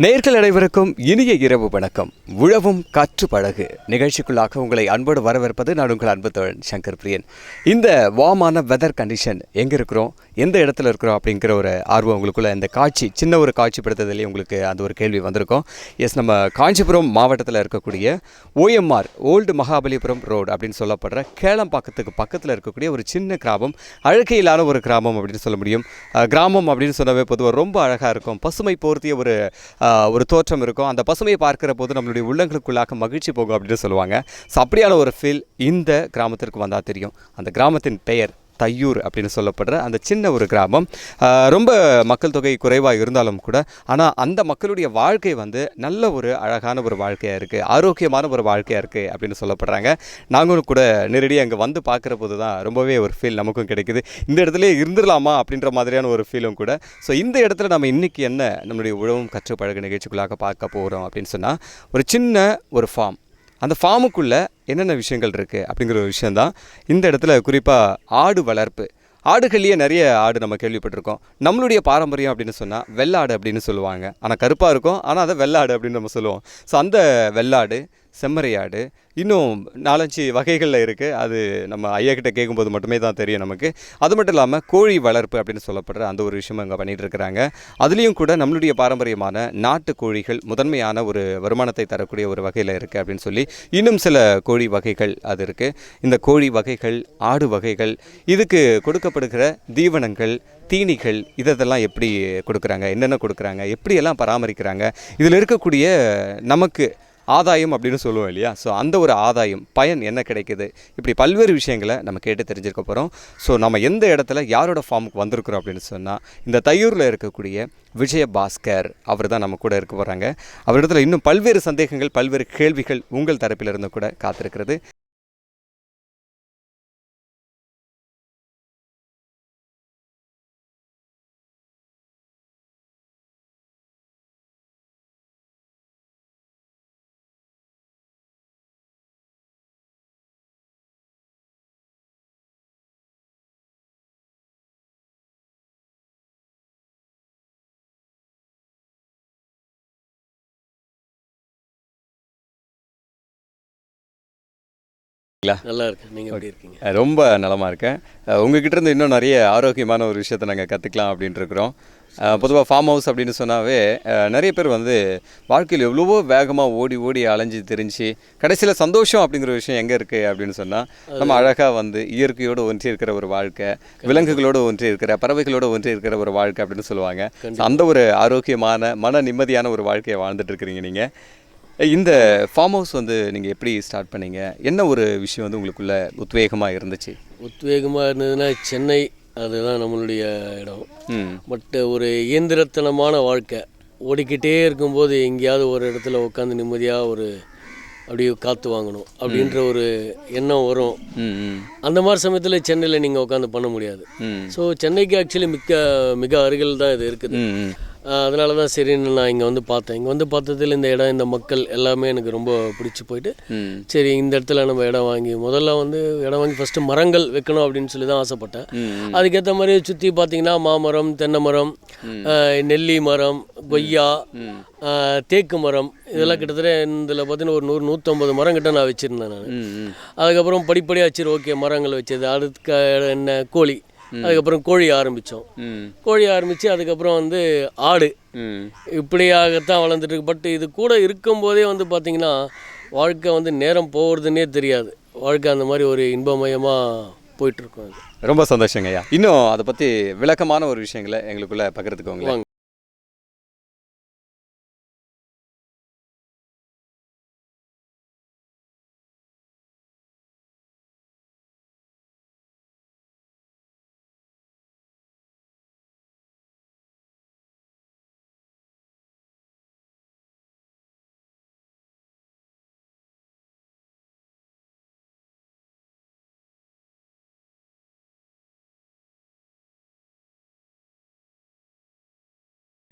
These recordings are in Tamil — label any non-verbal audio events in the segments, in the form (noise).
நேர்கள் அனைவருக்கும் இனிய இரவு வணக்கம். உழவும் காற்று பழகு நிகழ்ச்சிக்குள்ளாக உங்களை அன்போடு வரவேற்பது நான் உங்கள் அன்பு தோழன் சங்கர் பிரியன் இந்த வாமான வெதர் கண்டிஷன் எங்கே இருக்கிறோம்? எந்த இடத்துல இருக்கிறோம் அப்படிங்கிற ஒரு ஆர்வம் உங்களுக்குள்ள இந்த காட்சி சின்ன ஒரு காட்சிப்படுத்துதலே உங்களுக்கு அந்த ஒரு கேள்வி வந்திருக்கும். எஸ் நம்ம காஞ்சிபுரம் மாவட்டத்தில் இருக்கக்கூடிய ஓஎம்ஆர் ஓல்டு மகாபலிபுரம் ரோடு அப்படின்னு சொல்லப்படுற கேளம்பாக்கத்துக்கு பக்கத்தில் இருக்கக்கூடிய ஒரு சின்ன கிராமம் அழகையிலான ஒரு கிராமம் அப்படின்னு சொல்ல முடியும். கிராமம் அப்படின்னு சொன்னவே பொதுவாக ரொம்ப அழகாக இருக்கும். பசுமை போர்த்திய ஒரு ஒரு தோற்றம் இருக்கும். அந்த பசுமையை பார்க்குற போது நம்மளுடைய உள்ளங்களுக்குள்ளாக மகிழ்ச்சி போகும் அப்படின்னு சொல்லுவாங்க. ஸோ அப்படியான ஒரு ஃபீல் இந்த கிராமத்திற்கு வந்தால் தெரியும். அந்த கிராமத்தின் பெயர் தையூர் அப்படின்னு சொல்லப்படுற அந்த சின்ன ஒரு கிராமம். ரொம்ப மக்கள் தொகை குறைவாக இருந்தாலும் கூட ஆனால் அந்த மக்களுடைய வாழ்க்கை வந்து நல்ல ஒரு அழகான ஒரு வாழ்க்கையாக இருக்குது ஆரோக்கியமான ஒரு வாழ்க்கையாக இருக்குது அப்படின்னு சொல்லப்படுறாங்க. நாங்களும் கூட நேரடியாக அங்கே வந்து பார்க்குற போது தான் ரொம்பவே ஒரு ஃபீல் நமக்கும் கிடைக்குது. இந்த இடத்துல இருந்துடலாமா அப்படின்ற மாதிரியான ஒரு ஃபீலும் கூட. ஸோ இந்த இடத்துல நம்ம இன்றைக்கி என்ன நம்மளுடைய உழவும் கற்று பழகு நிகழ்ச்சிக்குள்ளாக பார்க்க போகிறோம் அப்படின்னு சொன்னால் ஒரு சின்ன ஒரு ஃபார்ம் அந்த ஃபார்முக்குள்ளே என்னென்ன விஷயங்கள் இருக்குது அப்படிங்கிற ஒரு விஷயந்தான் இந்த இடத்துல குறிப்பாக ஆடு வளர்ப்பு. ஆடுகள்லேயே நிறைய ஆடு நம்ம கேள்விப்பட்டிருக்கோம். நம்மளுடைய பாரம்பரியம் அப்படின்னு சொன்னால் வெள்ளாடு அப்படின்னு சொல்லுவாங்க. ஆனால் கருப்பாக இருக்கும் ஆனால் அதை வெள்ளாடு அப்படின்னு நம்ம சொல்லுவோம். ஸோ அந்த வெள்ளாடு செம்மறியாடு. இன்னும் நாலஞ்சு வகைகளில் இருக்குது அது நம்ம ஐயா கிட்டே கேட்கும்போது மட்டுமே தான் தெரியும் நமக்கு. அது மட்டும் இல்லாமல் கோழி வளர்ப்பு அப்படின்னு சொல்லப்படுற அந்த ஒரு விஷயம் அங்கே பண்ணிகிட்ருக்குறாங்க இருக்கிறாங்க. அதுலேயும் கூட நம்மளுடைய பாரம்பரியமான நாட்டு கோழிகள் முதன்மையான ஒரு வருமானத்தை தரக்கூடிய ஒரு வகையில் இருக்குது அப்படின்னு சொல்லி இன்னும் சில கோழி வகைகள் அது இருக்குது இந்த கோழி வகைகள் ஆடு வகைகள் இதுக்கு கொடுக்கப்படுகிற தீவனங்கள் தீனிகள் இதெல்லாம் எப்படி கொடுக்குறாங்க? என்னென்ன கொடுக்குறாங்க? எப்படியெல்லாம் பராமரிக்கிறாங்க? இதில் இருக்கக்கூடிய நமக்கு ஆதாயம் அப்படின்னு சொல்லுவோம் இல்லையா? ஸோ அந்த ஒரு ஆதாயம் பயன் என்ன கிடைக்குது? இப்படி பல்வேறு விஷயங்களை நம்ம கேட்டு தெரிஞ்சிருக்க போகிறோம் ஸோ நம்ம எந்த இடத்துல யாரோட ஃபார்முக்கு வந்திருக்கிறோம் அப்படின்னு சொன்னால் இந்த தையூரில் இருக்கக்கூடிய விஜய பாஸ்கர் அவர் தான் நம்ம கூட இருக்க போகிறாங்க அவரிடத்துல இன்னும் பல்வேறு சந்தேகங்கள் பல்வேறு கேள்விகள் உங்கள் தரப்பிலிருந்து கூட காத்திருக்கிறது. நல்லா இருக்கு நீங்க எப்படி இருக்கீங்க? ரொம்ப நலமாக இருக்கேன். உங்ககிட்ட இருந்து இன்னும் நிறைய ஆரோக்கியமான ஒரு விஷயத்தை நாங்கள் கற்றுக்கலாம் அப்படின்ட்டு இருக்கிறோம் பொதுவாக ஃபார்ம் ஹவுஸ் அப்படின்னு சொன்னாவே நிறைய பேர் வந்து வாழ்க்கையில் எவ்வளவோ வேகமாக ஓடி ஓடி அலைஞ்சு தெரிஞ்சு கடைசியில் சந்தோஷம் அப்படிங்கிற விஷயம் எங்கே இருக்குது அப்படின்னு சொன்னால் நம்ம அழகாக வந்து இயற்கையோடு ஒன்றி இருக்கிற ஒரு வாழ்க்கை விலங்குகளோடு ஒன்றி இருக்கிற பறவைகளோடு ஒன்றி இருக்கிற ஒரு வாழ்க்கை அப்படின்னு சொல்லுவாங்க. அந்த ஒரு ஆரோக்கியமான மன நிம்மதியான ஒரு வாழ்க்கையை வாழ்ந்துட்டு இருக்கிறீங்க நீங்கள் இந்த ஃபார்ம் ஹவுஸ் வந்து நீங்கள் எப்படி ஸ்டார்ட் பண்ணீங்க? என்ன ஒரு விஷயம் வந்து உங்களுக்குள்ள உத்வேகமாக இருந்துச்சு? உத்வேகமாக இருந்ததுன்னா சென்னை அதுதான் நம்மளுடைய இடம். பட் ஒரு இயந்திரத்தனமான வாழ்க்கை. ஓடிக்கிட்டே இருக்கும்போது எங்கேயாவது ஒரு இடத்துல உட்காந்து நிம்மதியாக ஒரு அப்படியே காற்று வாங்கணும் அப்படின்ற ஒரு எண்ணம் வரும். அந்த மாதிரி சமயத்தில் சென்னையில் நீங்கள் உட்காந்து பண்ண முடியாது. ஸோ சென்னைக்கு ஆக்சுவலி மிக்க மிக அருகில் தான் இது இருக்குது. அதனால தான் சரின்னு நான் இங்கே வந்து பார்த்தேன். இங்கே வந்து பார்த்ததில் இந்த இடம் இந்த மக்கள் எல்லாமே எனக்கு ரொம்ப பிடிச்சி போயிட்டு சரி இந்த இடத்துல நம்ம இடம் வாங்கி முதல்ல வந்து இடம் வாங்கி ஃபஸ்ட்டு மரங்கள் வைக்கணும் அப்படின்னு சொல்லி தான் ஆசைப்பட்டேன். அதுக்கேற்ற மாதிரி சுற்றி பார்த்தீங்கன்னா மாமரம் தென்னை மரம் நெல்லி மரம் கொய்யா தேக்கு மரம் இதெல்லாம் கிட்டத்தட்ட இதில் பார்த்தீங்கன்னா ஒரு நூறு நூற்றம்பது மரம் கிட்ட நான் வச்சுருந்தேன் நான். அதுக்கப்புறம் படிப்படியாக சரி ஓகே மரங்கள் வச்சது. அடுத்த என்ன கோழி. அதுக்கப்புறம் கோழி ஆரம்பித்தோம் கோழி ஆரம்பித்து அதுக்கப்புறம் வந்து ஆடு. இப்படியாகத்தான் வளர்ந்துட்டு இருக்கு. பட் இது கூட இருக்கும்போதே வந்து பார்த்தீங்கன்னா வாழ்க்கை வந்து நேரம் போகிறதுனே தெரியாது. வாழ்க்கை அந்த மாதிரி ஒரு இன்பமயமாக போயிட்டுருக்கோம் அது. ரொம்ப சந்தோஷங்க ஐயா. இன்னும் அதை பற்றி விளக்கமான ஒரு விஷயங்களை எங்களுக்குள்ள பகிர்ந்துக்கோங்களேன்.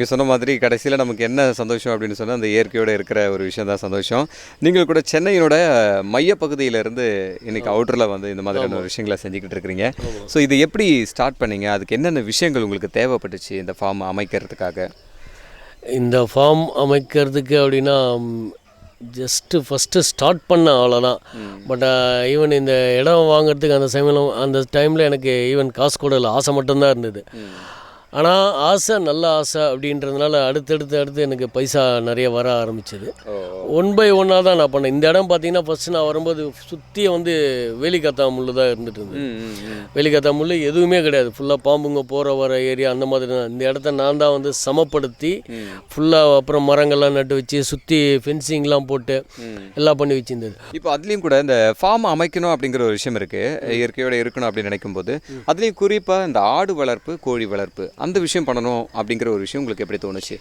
நீங்கள் சொன்ன மாதிரி கடைசியில் நமக்கு என்ன சந்தோஷம் அப்படின்னு சொன்னால் அந்த இயற்கையோடு இருக்கிற ஒரு விஷயம் தான் சந்தோஷம். நீங்கள் கூட சென்னையோட மையப்பகுதியிலேருந்து இன்னைக்கு அவுட்டரில் வந்து இந்த மாதிரியான விஷயங்களை செஞ்சுக்கிட்டு இருக்கிறீங்க. ஸோ இது எப்படி ஸ்டார்ட் பண்ணீங்க? அதுக்கு என்னென்ன விஷயங்கள் உங்களுக்கு தேவைப்பட்டுச்சு இந்த ஃபார்ம் அமைக்கிறதுக்காக? இந்த ஃபார்ம் அமைக்கிறதுக்கு அப்படின்னா ஜஸ்ட்டு ஃபஸ்ட்டு ஸ்டார்ட் பண்ண அவ்வளோதான் பட் ஈவன் இந்த இடம் வாங்குறதுக்கு அந்த சமயம் அந்த டைமில் எனக்கு ஈவன் காசு கூட இல்லை ஆசை மட்டும்தான் இருந்தது. ஆனால் ஆசை நல்ல ஆசை அப்படின்றதுனால அடுத்தடுத்து அடுத்து எனக்கு பைசா நிறைய வர ஆரம்பிச்சது. ஒன் பை ஒன்னாக தான் நான் பண்ணேன். இந்த இடம் பார்த்தீங்கன்னா ஃபஸ்ட்டு நான் வரும்போது சுற்றி வந்து வேலிக்காத்தா முள்ளு தான் இருந்துட்டு இருந்தது. வேலிக்காத்தா முள்ளு எதுவுமே கிடையாது. ஃபுல்லாக பாம்புங்க போகிற வர ஏரியா அந்த மாதிரி தான். இந்த இடத்த நான் தான் வந்து சமப்படுத்தி ஃபுல்லாக அப்புறம் மரங்கள்லாம் நட்டு வச்சு சுற்றி ஃபென்சிங்லாம் போட்டு எல்லாம் பண்ணி வச்சிருந்தது. இப்போ அதுலேயும் கூட இந்த ஃபார்ம் அமைக்கணும் அப்படிங்கிற ஒரு விஷயம் இருக்கு. இயற்கையோட இருக்கணும் அப்படின்னு நினைக்கும் போது அதுலேயும் குறிப்பாக இந்த ஆடு வளர்ப்பு கோழி வளர்ப்பு அந்த விஷயம் பண்ணணும் அப்படிங்கிற ஒரு விஷயம் உங்களுக்கு எப்படி தோணுச்சு?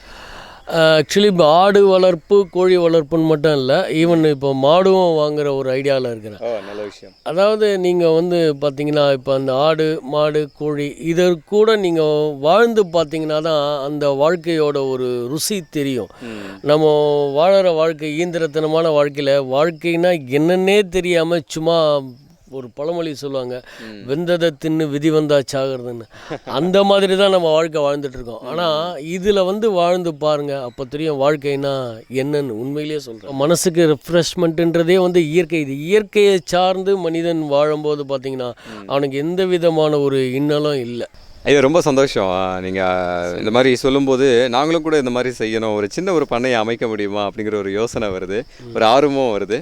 ஆக்சுவலி இப்போ ஆடு வளர்ப்பு கோழி வளர்ப்புன்னு மட்டும் இல்லை ஈவன் இப்போ மாடும் வாங்குற ஒரு ஐடியாவில் இருக்கிறேன். நல்ல விஷயம். அதாவது நீங்கள் வந்து பார்த்தீங்கன்னா இப்போ அந்த ஆடு மாடு கோழி இதை கூட நீங்கள் வாழ்ந்து பார்த்தீங்கன்னா தான் அந்த வாழ்க்கையோட ஒரு ருசி தெரியும். நம்ம வாழற வாழ்க்கை ஈந்திரத்தனமான வாழ்க்கையில் வாழ்க்கைனா என்னன்னே தெரியாமல் சும்மா ஒரு பழமொழி சொல்லுவாங்க வெந்ததை தின்னு விதி வந்தா சாகிறதுன்னு. அந்த மாதிரி தான் நம்ம வாழ்க்கை வாழ்ந்துட்டு இருக்கோம் ஆனால் இதில் வந்து வாழ்ந்து பாருங்க அப்போ தெரியும் வாழ்க்கைனா என்னன்னு உண்மையிலேயே சொல்கிறேன் மனசுக்கு ரெஃப்ரெஷ்மெண்ட்டுன்றதே வந்து இயற்கை. இது இயற்கையை சார்ந்து மனிதன் வாழும்போது பார்த்தீங்கன்னா அவனுக்கு எந்த விதமான ஒரு இன்னலும் இல்லை. ஐயோ ரொம்ப சந்தோஷம். நீங்கள் இந்த மாதிரி சொல்லும்போது நாங்களும் கூட இந்த மாதிரி செய்யணும். ஒரு சின்ன ஒரு பண்ணையை அமைக்க முடியுமா அப்படிங்கிற ஒரு யோசனை வருது. ஒரு ஆர்வமும் வருது.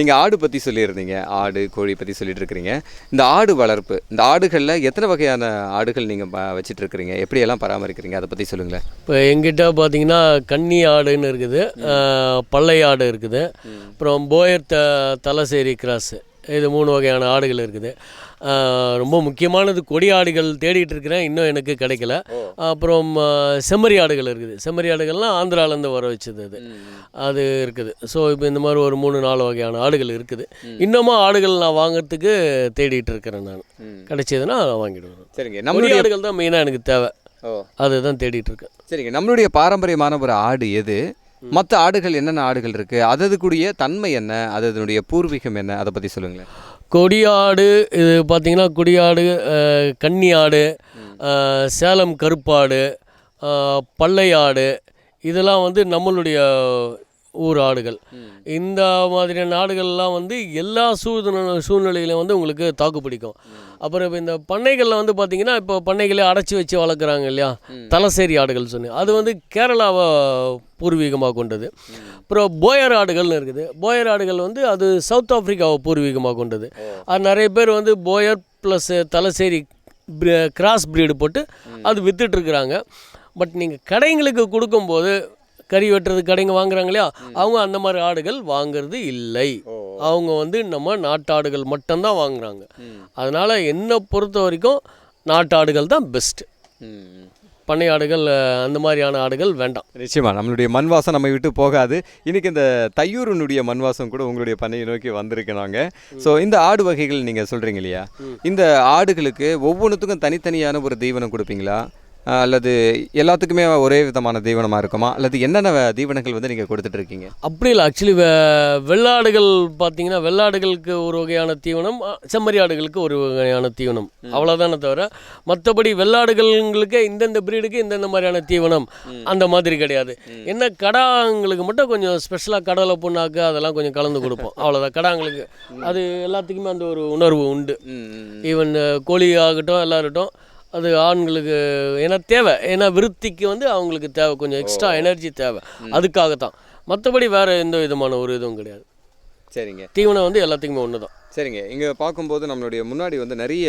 நீங்கள் ஆடு பற்றி சொல்லியிருந்தீங்க. ஆடு கோழி பற்றி சொல்லிட்டு இருக்கிறீங்க இந்த ஆடு வளர்ப்பு இந்த ஆடுகளில் எத்தனை வகையான ஆடுகள் நீங்கள் வச்சிட்டு இருக்கிறீங்க எப்படியெல்லாம் பராமரிக்கிறீங்க? அதை பற்றி சொல்லுங்களேன். இப்போ எங்கிட்ட பார்த்தீங்கன்னா கன்னி ஆடுன்னு இருக்குது. பல்லை ஆடு இருக்குது. அப்புறம் போயர் த தலசேரி கிராஸ். இது மூணு வகையான ஆடுகள் இருக்குது. ரொம்ப முக்கியமானது கொடி ஆடுகள் தேடிட்டு இருக்கிறேன். இன்னும் எனக்கு கிடைக்கல. அப்புறம் செம்மறி ஆடுகள் இருக்குது. செம்மறி ஆடுகள்லாம் ஆந்திராலேருந்து வர வச்சது அது. அது இருக்குது. ஸோ இப்போ இந்த மாதிரி ஒரு மூணு நாலு வகையான ஆடுகள் இருக்குது. இன்னமும் ஆடுகள் நான் வாங்குறதுக்கு தேடிட்டு இருக்கிறேன் நான். கிடைச்சதுன்னா வாங்கிடுவேன். சரிங்க. நம்மளுடைய ஆடுகள் தான் மெயினாக எனக்கு தேவை. அதுதான் தேடிட்டு இருக்கேன். சரிங்க. நம்மளுடைய பாரம்பரியமான ஒரு ஆடு எது? மற்ற ஆடுகள் என்னென்ன ஆடுகள் இருக்குது அததுக்குரிய தன்மை என்ன? அதனுடைய பூர்வீகம் என்ன? அதை பற்றி சொல்லுங்களேன். கொடியாடு இது பார்த்திங்கன்னா கொடியாடு கன்னியாடு கன்னி ஆடு சேலம் கருப்பாடு அஹ், பல்லை ஆடு இதெல்லாம் வந்து நம்மளுடைய ஊர் ஆடுகள். இந்த மாதிரியான ஆடுகள்லாம் வந்து எல்லா சூழ்நிலை சூழ்நிலையிலையும் வந்து உங்களுக்கு தாக்கு பிடிக்கும். அப்புறம் இப்போ இந்த பண்ணைகளில் வந்து பார்த்தீங்கன்னா இப்போ பண்ணைகளே அடைச்சி வச்சு வளர்க்குறாங்க இல்லையா? தலசேரி ஆடுகள் சொன்னி அது வந்து கேரளாவை பூர்வீகமாக கொண்டது. அப்புறம் போயர் ஆடுகள்னு இருக்குது. போயர் ஆடுகள் வந்து அது சவுத் ஆஃப்ரிக்காவை பூர்வீகமாக கொண்டது. அது நிறைய பேர் வந்து Boer plus Thalassery cross breed போட்டு அது விற்றுட்ருக்குறாங்க பட் நீங்கள் கடைங்களுக்கு கொடுக்கும்போது கறி வெட்டுறது கடைங்க வாங்குறாங்க இல்லையா? அவங்க அந்த மாதிரி ஆடுகள் வாங்குறது இல்லை. அவங்க வந்து நம்ம நாட்டாடுகள் மட்டும்தான் வாங்குறாங்க. அதனால் என்னை பொறுத்த வரைக்கும் நாட்டாடுகள் தான் பெஸ்ட்டு பண்ணை ஆடுகள் அந்த மாதிரியான ஆடுகள் வேண்டாம். நிச்சயமா நம்மளுடைய மண் வாசம் நம்ம விட்டு போகாது. இன்னைக்கு இந்த தையூருனுடைய மண் வாசம் கூட உங்களுடைய பண்ணையை நோக்கி வந்திருக்கு நாங்க ஸோ இந்த ஆடு வகைகள் நீங்க சொல்றீங்க இல்லையா? இந்த ஆடுகளுக்கு ஒவ்வொன்றுத்துக்கும் தனித்தனியான ஒரு தீவனம் கொடுப்பீங்களா? அல்லது எல்லாத்துக்குமே ஒரே விதமான தீவனமா இருக்குமா? அல்லது என்னென்ன தீவனங்கள் வந்து நீங்க கொடுத்துட்டு இருக்கீங்க அப்படி இல்லை. ஆக்சுவலி வெள்ளாடுகள் பார்த்தீங்கன்னா வெள்ளாடுகளுக்கு ஒரு வகையான தீவனம் செம்மறி ஆடுகளுக்கு ஒரு வகையான தீவனம். அவ்வளோதானே தவிர மற்றபடி வெள்ளாடுகளுங்களுக்கு இந்தந்த பிரீடுக்கு இந்தந்த மாதிரியான தீவனம் அந்த மாதிரி கிடையாது. என்ன கடாங்களுக்கு மட்டும் கொஞ்சம் ஸ்பெஷலாக கடலை புண்ணாக்கு அதெல்லாம் கொஞ்சம் கலந்து கொடுப்போம். (laughs) அவ்வளோதான் கடாங்களுக்கு அது எல்லாத்துக்குமே அந்த ஒரு உணர்வு உண்டு. ஈவன் கோழி ஆகட்டும் எல்லாருட்டும் அது ஆண்களுக்கு ஏன்னா தேவை. ஏன்னா விருத்திக்கு வந்து அவங்களுக்கு தேவை. கொஞ்சம் எக்ஸ்ட்ரா எனர்ஜி தேவை. அதுக்காக தான் மற்றபடி வேறு எந்த விதமான ஒரு இதுவும் கிடையாது. சரிங்க. தீவனம் வந்து எல்லாத்துக்குமே ஒன்று தான் சரிங்க. இங்க பார்க்கும்போது நம்மளுடைய முன்னாடி வந்து நிறைய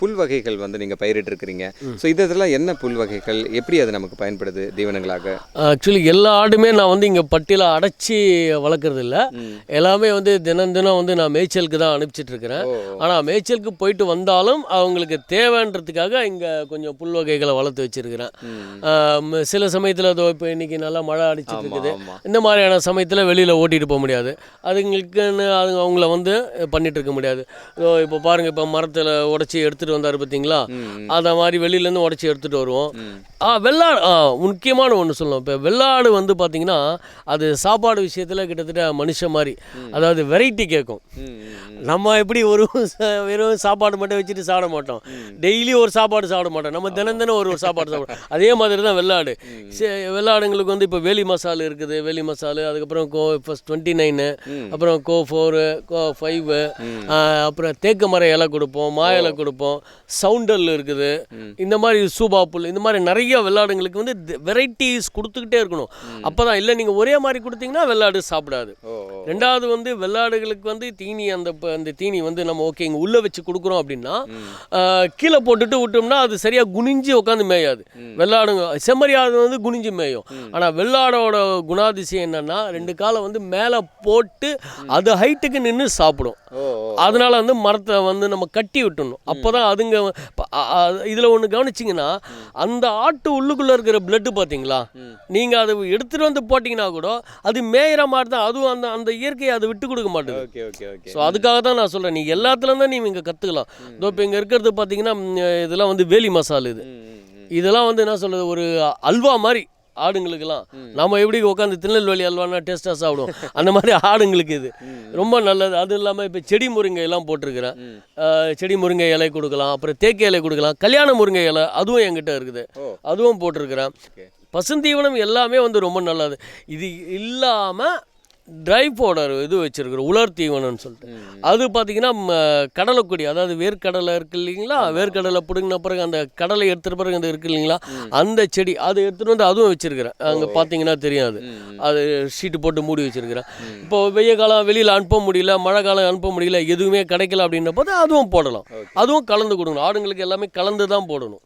புல் வகைகள் வந்து நீங்க பயிரிட்டு இருக்கிறீங்க ஸோ இது இதெல்லாம் என்ன புல் வகைகள்? எப்படி அது நமக்கு பயன்படுது தீவனங்களாக? ஆக்சுவலி எல்லா ஆடுமே நான் வந்து இங்கே பட்டியில் அடைச்சி வளர்க்குறது இல்ல எல்லாமே வந்து தினம் தினம் வந்து நான் மேய்ச்சலுக்கு தான் அனுப்பிச்சிட்டு இருக்கிறேன் ஆனால் மேய்ச்சலுக்கு போயிட்டு வந்தாலும் அவங்களுக்கு தேவைன்றதுக்காக இங்கே கொஞ்சம் புல் வகைகளை வளர்த்து வச்சிருக்கிறேன். சில சமயத்தில் அதோ இப்போ இன்னைக்கு நல்லா மழை அடிச்சிட்டு இருக்குது. இந்த மாதிரியான சமயத்தில் வெளியில் ஓட்டிகிட்டு போக முடியாது. அதுங்களுக்குன்னு அது அவங்கள வந்து பண்ணிட்டு இருக்க முடியாது. இப்போ பாருங்கள் இப்போ மரத்தில் உடச்சி எடுத்துகிட்டு வந்தார் பார்த்தீங்களா அதை மாதிரி வெளியிலேருந்து உடச்சி எடுத்துகிட்டு வருவோம். ஆ வெள்ளாடு ஆ முக்கியமான ஒன்று சொல்லணும். இப்போ வெள்ளாடு வந்து பார்த்தீங்கன்னா அது சாப்பாடு விஷயத்தில் கிட்டத்தட்ட மனுஷன் மாதிரி அதாவது வெரைட்டி கேட்கும் நம்ம எப்படி ஒரு (laughs) வெறும் சாப்பாடு மட்டும் வச்சுட்டு சாப்பிட மாட்டோம். டெய்லி ஒரு சாப்பாடு சாப்பிட மாட்டோம். நம்ம தினம் தினம் ஒரு ஒரு சாப்பாடு சாப்பிடுவோம் (laughs) அதே மாதிரி தான் வெள்ளாடு. வெள்ளாடுங்களுக்கு வந்து இப்போ வேலி மசாலு இருக்குது. வேலி மசாலு அதுக்கப்புறம் கோ ஃபஸ்ட் டுவெண்ட்டி நைனு அப்புறம் கோ ஃபோரு கோ ஃபைவு அப்புறம் தேக்கு மர இலை கொடுப்போம் மா இலை கொடுப்போம் சவுண்டல் இருக்குது. இந்த மாதிரி சூபா புல் இந்த மாதிரி நிறைய வெள்ளாடுங்களுக்கு வந்து வெரைட்டிஸ் கொடுத்துக்கிட்டே இருக்கணும். அப்போ தான் இல்லை நீங்கள் ஒரே மாதிரி கொடுத்தீங்கன்னா வெள்ளாடு சாப்பிடாது. ரெண்டாவது வந்து வெள்ளாடுகளுக்கு வந்து தீனி அந்த அந்த தீனி வந்து நம்ம ஓகே இங்கே உள்ளே வச்சு கொடுக்குறோம் அப்படின்னா கீழே போட்டுட்டு விட்டோம்னா அது சரியாக குனிஞ்சு உட்காந்து மேயாது. வெள்ளாடுங்க செம்மறியாடு வந்து குனிஞ்சு மேயும். ஆனால் வெள்ளாடோட குணாதிசயம் என்னன்னா ரெண்டு காலை வந்து மேலே போட்டு அது ஹைட்டுக்கு நின்று சாப்பிடும். அதனால வந்து மரத்தை வந்து நம்ம கட்டி விட்டுணும். அப்போ தான் அதுங்க இதில் ஒன்று கவனிச்சிங்கன்னா அந்த ஆட்டு உள்ளுக்குள்ளே இருக்கிற பிளட்டு பார்த்தீங்களா? நீங்கள் அதை எடுத்துகிட்டு வந்து போட்டிங்கன்னா கூட அது மேயிற மாதிரி தான் அதுவும் அந்த அந்த இயற்கையை அதை விட்டு கொடுக்க மாட்டேங்குது ஓகே ஓகே ஓகே. ஸோ அதுக்காக தான் நான் சொல்கிறேன் நீ எல்லாத்துலேயும் தான் நீ இங்கே கற்றுக்கலாம் இதோ இப்போ இங்கே இருக்கிறது பார்த்தீங்கன்னா இதெல்லாம் வந்து வேலி மசால் இது. இதெல்லாம் வந்து என்ன சொல்கிறது ஒரு அல்வா மாதிரி. ஆடுங்களுக்கெல்லாம். நம்ம எப்படி உட்காந்து திருநெல்வேலி அல்வானா டேஸ்ட்டாக சாப்பிடுவோம். (laughs) அந்த மாதிரி ஆடுங்களுக்கு இது. ரொம்ப நல்லது. அது இல்லாமல் இப்போ செடி முருங்கை எல்லாம் போட்டிருக்கிறேன். செடி முருங்கை இலை கொடுக்கலாம் அப்புறம் தேக்கு இலை கொடுக்கலாம் கல்யாண முருங்கை இலை அதுவும் என்கிட்ட இருக்குது. அதுவும் போட்டிருக்கிறேன். பசுந்தீவனம் எல்லாமே வந்து ரொம்ப நல்லது. இது இல்லாமல் ட்ரை பவுடர் இது வச்சிருக்கிறோம் உலர் தீவனம்னு சொல்லிட்டு. அது பார்த்தீங்கன்னா கடலைக்கொடி அதாவது வேர்க்கடலை இருக்கு இல்லைங்களா? வேர்க்கடலை பிடுங்கின பிறகு அந்த கடலை எடுத்துகிட்ட பிறகு அந்த இருக்கு இல்லைங்களா? அந்த செடி அதை எடுத்துகிட்டு வந்து அதுவும் வச்சிருக்கிறேன். அங்கே பார்த்தீங்கன்னா தெரியும் அது அது ஷீட்டு போட்டு மூடி வச்சிருக்கிறேன். இப்போ வெய்ய காலம் வெளியில் அனுப்ப முடியல மழை காலம் அனுப்ப முடியல எதுவுமே கிடைக்கல அப்படின்ற போது அதுவும் போடலாம். அதுவும் கலந்து கொடுக்கணும். ஆடுங்களுக்கு எல்லாமே கலந்து தான் போடணும்.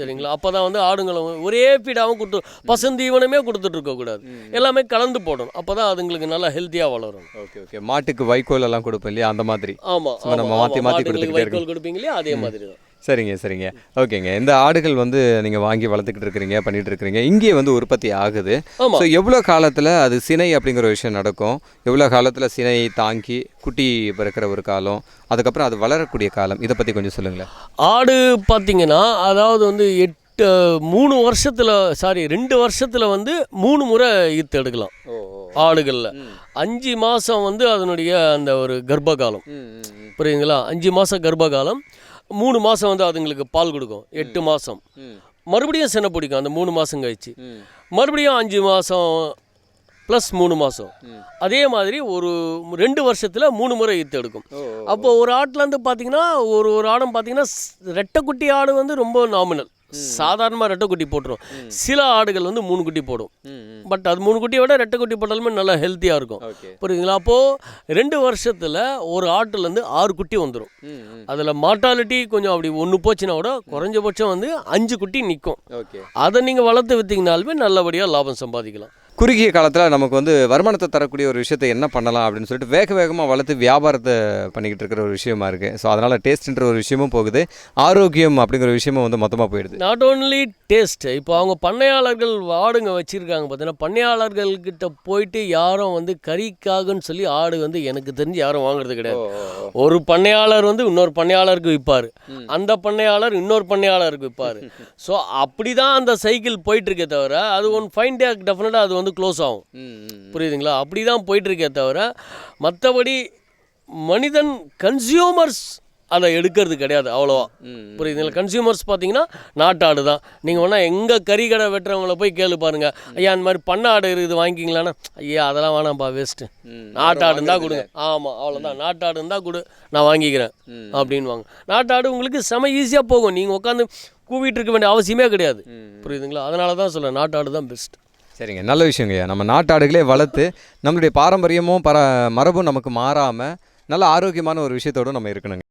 சரிங்களா? அப்போ தான் வந்து ஆடுங்களை ஒரே ஃபீடாகவும் கொடுத்து பசுந்தீவனமே கொடுத்துட்டு இருக்கக்கூடாது எல்லாமே கலந்து போடணும். அப்போ தான் அதுங்களுக்கு நல்லா ஹெல்த்தியாக வளரும். ஓகே ஓகே மாட்டுக்கு வைக்கோல் எல்லாம் கொடுப்போம் இல்லையா? அந்த மாதிரி. ஆமாம் நம்ம மாத்தி மாத்தி கொடுத்துக்கிட்டே வைக்கோல் கொடுப்பீங்க இல்லையா? அதே மாதிரி தான். சரிங்க சரிங்க. ஓகேங்க. இந்த ஆடுகள் வந்து நீங்கள் வாங்கி வளர்த்துக்கிட்டு இருக்கிறீங்க பண்ணிட்டு இருக்கிறீங்க. இங்கே வந்து உற்பத்தி ஆகுது. ஸோ எவ்வளோ காலத்தில் அது சினை அப்படிங்கிற விஷயம் நடக்கும்? எவ்வளோ காலத்தில் சினை தாங்கி குட்டி பிறக்கிற ஒரு காலம்? அதுக்கப்புறம் அது வளரக்கூடிய காலம்? இதை பற்றி கொஞ்சம் சொல்லுங்களேன். ஆடு பார்த்தீங்கன்னா அதாவது வந்து எட்டு மூணு வருஷத்தில் சாரி ரெண்டு வருஷத்தில் வந்து மூணு முறை ஈத்து எடுக்கலாம். ஆடுகளில். அஞ்சு மாதம் வந்து அதனுடைய அந்த ஒரு கர்ப்ப காலம் புரியுதுங்களா? அஞ்சு மாதம் கர்ப்ப காலம் மூணு மாதம் வந்து அதுங்களுக்கு பால் கொடுக்கும். எட்டு மாதம் மறுபடியும் செனை பிடிக்கும். அந்த மூணு மாதம் கழிச்சு. மறுபடியும் அஞ்சு மாதம் ப்ளஸ் மூணு மாதம் அதே மாதிரி ஒரு ரெண்டு வருஷத்தில் மூணு முறை ஈத்து எடுக்கும். அப்போ ஒரு ஆட்டுலேருந்து பார்த்தீங்கன்னா ஒரு ஒரு ஆடம் பார்த்தீங்கன்னா ரெட்டைக்குட்டி ஆடு வந்து ரொம்ப நாமினல் சாதாரணமாக ரெட்டைக்குட்டி போட்டுரும். சில ஆடுகள் வந்து மூணு குட்டி போடும். பட் அது மூணு குட்டியை விட ரெட்டைக்குட்டி போட்டாலுமே நல்லா ஹெல்த்தியாக இருக்கும். புரியுதுங்களா? அப்போது ரெண்டு வருஷத்தில் ஒரு ஆட்டுலேருந்து ஆறு குட்டி வந்துடும் அதில் மார்ட்டாலிட்டி கொஞ்சம் அப்படி ஒன்று போச்சுன்னா கூட குறைஞ்சபட்சம் வந்து அஞ்சு குட்டி நிற்கும் அதை நீங்கள் வளர்த்து விற்றீங்கனாலுமே நல்லபடியாக லாபம் சம்பாதிக்கலாம். குறுகிய காலத்தில் நமக்கு வந்து வருமானத்தை தரக்கூடிய ஒரு விஷயத்தை என்ன பண்ணலாம் அப்படின்னு சொல்லிட்டு வேக வேகமாக வளர்த்து வியாபாரத்தை பண்ணிக்கிட்டு இருக்கிற ஒரு விஷயமா இருக்குது ஸோ அதனால் டேஸ்ட்ன்ற ஒரு விஷயமும் போகுது. ஆரோக்கியம் அப்படிங்கிற ஒரு விஷயமும் வந்து மொத்தமாக போயிடுது. நாட் ஓன்லி டேஸ்ட் இப்போ அவங்க பண்ணையாளர்கள் ஆடுங்க வச்சுருக்காங்க பார்த்தீங்கன்னா பண்ணையாளர்கள்கிட்ட போயிட்டு யாரும் வந்து கறிக்காகன்னு சொல்லி ஆடு வந்து எனக்கு தெரிஞ்சு யாரும் வாங்குறது கிடையாது. ஒரு பண்ணையாளர் வந்து இன்னொரு பண்ணையாளருக்கு விற்பார். அந்த பண்ணையாளர் இன்னொரு பண்ணையாளருக்கு விற்பார். ஸோ (laughs) அப்படி தான் அந்த சைக்கிள் போயிட்டு இருக்கே தவிர அது ஒன் ஃபைன் டே டெஃபினட்டாக அது வந்து க்ளோஸ் ஆகும். புரியுதுங்களா? அப்படி தான் போயிட்டுருக்கே தவிர மற்றபடி மனிதன் கன்சியூமர்ஸ் அதை எடுக்கிறது கிடையாது அவ்வளோவா. புரியுதுங்களா? கன்சியூமர்ஸ் பார்த்தீங்கன்னா நாட்டாடு தான். நீங்கள் வேணால் எங்கள் கறி கடை வெட்டுறவங்கள போய் கேளு பாருங்க. ஐயா இந்த மாதிரி பண்ணாடு இருக்குது வாங்கிக்கிங்களான்னா? ஐயா அதெல்லாம் வேணாம்ப்பா வேஸ்ட்டு நாட்டாடு இருந்தால் கொடுங்க. ஆமாம் அவ்வளோதான் நாட்டாடு இருந்தால் கொடு. நான் வாங்கிக்கிறேன். அப்படின்வாங்க நாட்டாடு உங்களுக்கு செம ஈஸியாக போகும். நீங்கள் உட்காந்து கூவிட்டு இருக்க வேண்டிய அவசியமே கிடையாது. புரியுதுங்களா? அதனால தான் சொல்கிறேன் நாட்டாடு தான் பெஸ்ட் சரிங்க. நல்ல விஷயங்கய்யா நம்ம நாட்டாடுகளே வளர்த்து நம்மளுடைய பாரம்பரியமும் பர மரபும் நமக்கு மாறாமல் நல்ல ஆரோக்கியமான ஒரு விஷயத்தோடு நம்ம இருக்கணுங்க.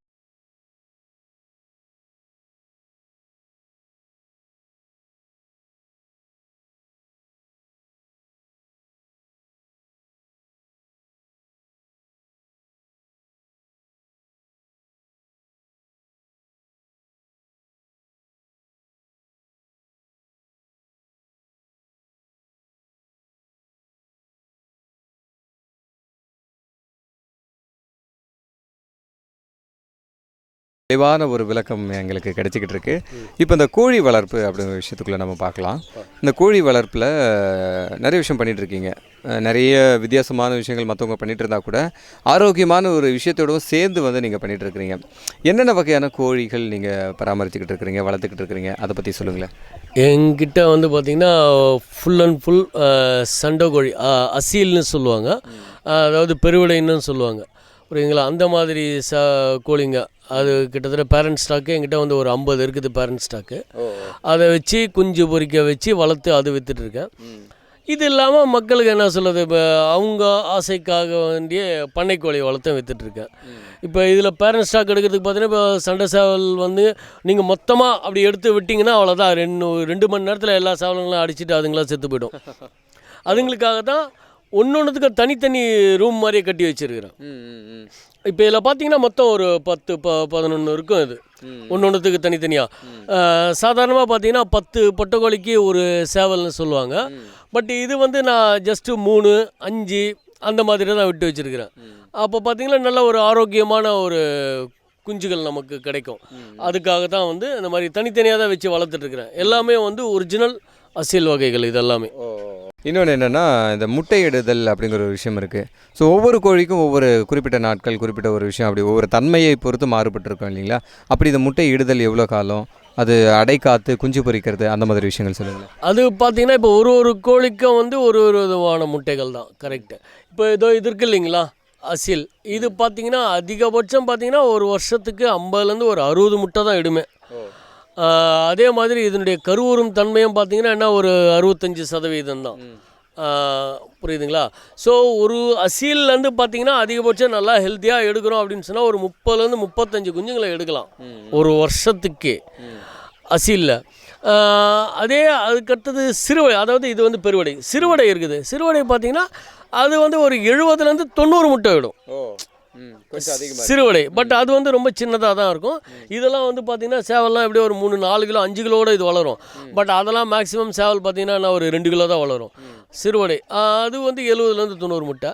தெளிவான ஒரு விளக்கம் எங்களுக்கு கிடைச்சிக்கிட்டு இருக்கு. இப்போ இந்த கோழி வளர்ப்பு அப்படிங்கிற விஷயத்துக்குள்ளே நம்ம பார்க்கலாம். இந்த கோழி வளர்ப்பில் நிறைய விஷயம் பண்ணிகிட்டு இருக்கீங்க. நிறைய வித்தியாசமான விஷயங்கள் மற்றவங்க பண்ணிகிட்டு இருந்தால் கூட ஆரோக்கியமான ஒரு விஷயத்தோடவும் சேர்ந்து வந்து நீங்கள் பண்ணிகிட்டு இருக்கிறீங்க. என்னென்ன வகையான கோழிகள் நீங்கள் பராமரிச்சுக்கிட்டு இருக்கிறீங்க வளர்த்துக்கிட்டு இருக்கிறீங்க? அதை பற்றி சொல்லுங்களேன். எங்கிட்ட வந்து பார்த்திங்கன்னா ஃபுல் அண்ட் ஃபுல் சண்டை கோழி அசீல்னு சொல்லுவாங்க. அதாவது பெருவிடைன்னு சொல்லுவாங்க. புரியுங்களா அந்த மாதிரி ச கோழிங்க. அது கிட்டத்தட்ட பேரண்ட் ஸ்டாக்கு என்கிட்ட வந்து ஒரு ஐம்பது இருக்குது பேரண்ட் ஸ்டாக்கு அதை வச்சு குஞ்சு பொரிக்க வச்சு வளர்த்து அது வித்துட்டு இருக்கேன். இது இல்லாமல் மக்களுக்கு என்ன சொல்கிறது இப்போ அவங்க ஆசைக்காக வேண்டிய பண்ணைக்கோழி வளர்த்தும் வித்துட்ருக்கேன் இப்போ இதில் பேரண்ட் ஸ்டாக் எடுக்கிறதுக்கு பார்த்தீங்கன்னா இப்போ சண்டை சேவல் வந்து நீங்கள் மொத்தமாக அப்படி எடுத்து விட்டிங்கன்னா அவ்வளோதான் ரெண்டு ரெண்டு மணி நேரத்தில் எல்லா சேவலுங்களும் அடிச்சுட்டு அதுங்களாம் செத்து போயிடும். அதுங்களுக்காக தான் ஒன்று ஒன்றுத்துக்கு தனித்தனி ரூம் மாதிரியே கட்டி வச்சுருக்கிறேன். இப்போ இதில் பார்த்தீங்கன்னா மொத்தம் ஒரு பத்து ப பதினொன்று இருக்கும் இது. ஒன்று ஒன்றுத்துக்கு தனித்தனியாக சாதாரணமாக பார்த்தீங்கன்னா பத்து பொட்டைக்கோழிக்கு ஒரு சேவல்னு சொல்லுவாங்க. பட் இது வந்து நான் ஜஸ்ட்டு மூணு அஞ்சு அந்த மாதிரி தான் விட்டு வச்சுருக்கிறேன். அப்போ பார்த்தீங்கன்னா நல்ல ஒரு ஆரோக்கியமான ஒரு குஞ்சுகள் நமக்கு கிடைக்கும். அதுக்காக தான் வந்து இந்த மாதிரி தனித்தனியாக தான் வச்சு வளர்த்துட்ருக்கிறேன் எல்லாமே வந்து ஒரிஜினல் அசில் வகைகள் இதெல்லாமே. இன்னொன்று என்னென்னா இந்த முட்டையிடுதல் அப்படிங்கிற ஒரு விஷயம் இருக்குது ஸோ ஒவ்வொரு கோழிக்கும் ஒவ்வொரு குறிப்பிட்ட நாட்கள் குறிப்பிட்ட ஒரு விஷயம் அப்படி ஒவ்வொரு தன்மையை பொறுத்து மாறுபட்டிருக்கும் இல்லைங்களா? அப்படி இந்த முட்டை இடுதல் எவ்வளோ காலம்? அது அடை காத்து குஞ்சு பொரிக்கிறது அந்த மாதிரி விஷயங்கள் சொல்லுங்களேன். அது பார்த்தீங்கன்னா இப்போ ஒரு ஒரு கோழிக்கும் வந்து ஒரு ஒரு விதமான முட்டைகள் தான் கரெக்டு இப்போ இதோ இது இருக்கு இல்லைங்களா? அசில். இது பார்த்தீங்கன்னா அதிகபட்சம் பார்த்தீங்கன்னா ஒரு வருஷத்துக்கு ஐம்பதுலேருந்து ஒரு அறுபது முட்டை தான் இடுமே. அதே மாதிரி இதனுடைய கருவுறும் தன்மையும் பார்த்தீங்கன்னா என்ன ஒரு அறுபத்தஞ்சு சதவீதம் தான். புரியுதுங்களா? ஸோ ஒரு அசீல்லேருந்து பார்த்தீங்கன்னா அதிகபட்சம் நல்லா ஹெல்த்தியாக எடுக்கிறோம் அப்படின்னு சொன்னால் ஒரு முப்பதுலேருந்து முப்பத்தஞ்சு குஞ்சுங்களை எடுக்கலாம். ஒரு வருஷத்துக்கே. அசீலில். அதே அதுக்கடுத்தது சிறுவடை. அதாவது இது வந்து பெருவடை. சிறுவடை இருக்குது. சிறுவடை பார்த்தீங்கன்னா அது வந்து ஒரு எழுபதுலேருந்து தொண்ணூறு முட்டை விடும் சிறுவடை. பட் அது வந்து ரொம்ப சின்னதாக தான் இருக்கும். இதெல்லாம் வந்து பார்த்தீங்கன்னா சேவல்லாம் எப்படி ஒரு மூணு நாலு கிலோ அஞ்சு கிலோட இது வளரும். பட் அதெல்லாம் மேக்ஸிமம் சேவல் பார்த்தீங்கன்னா என்ன ஒரு ரெண்டு கிலோ தான் வளரும். சிறுவடை அது வந்து எழுபதுலேருந்து தொண்ணூறு முட்டை.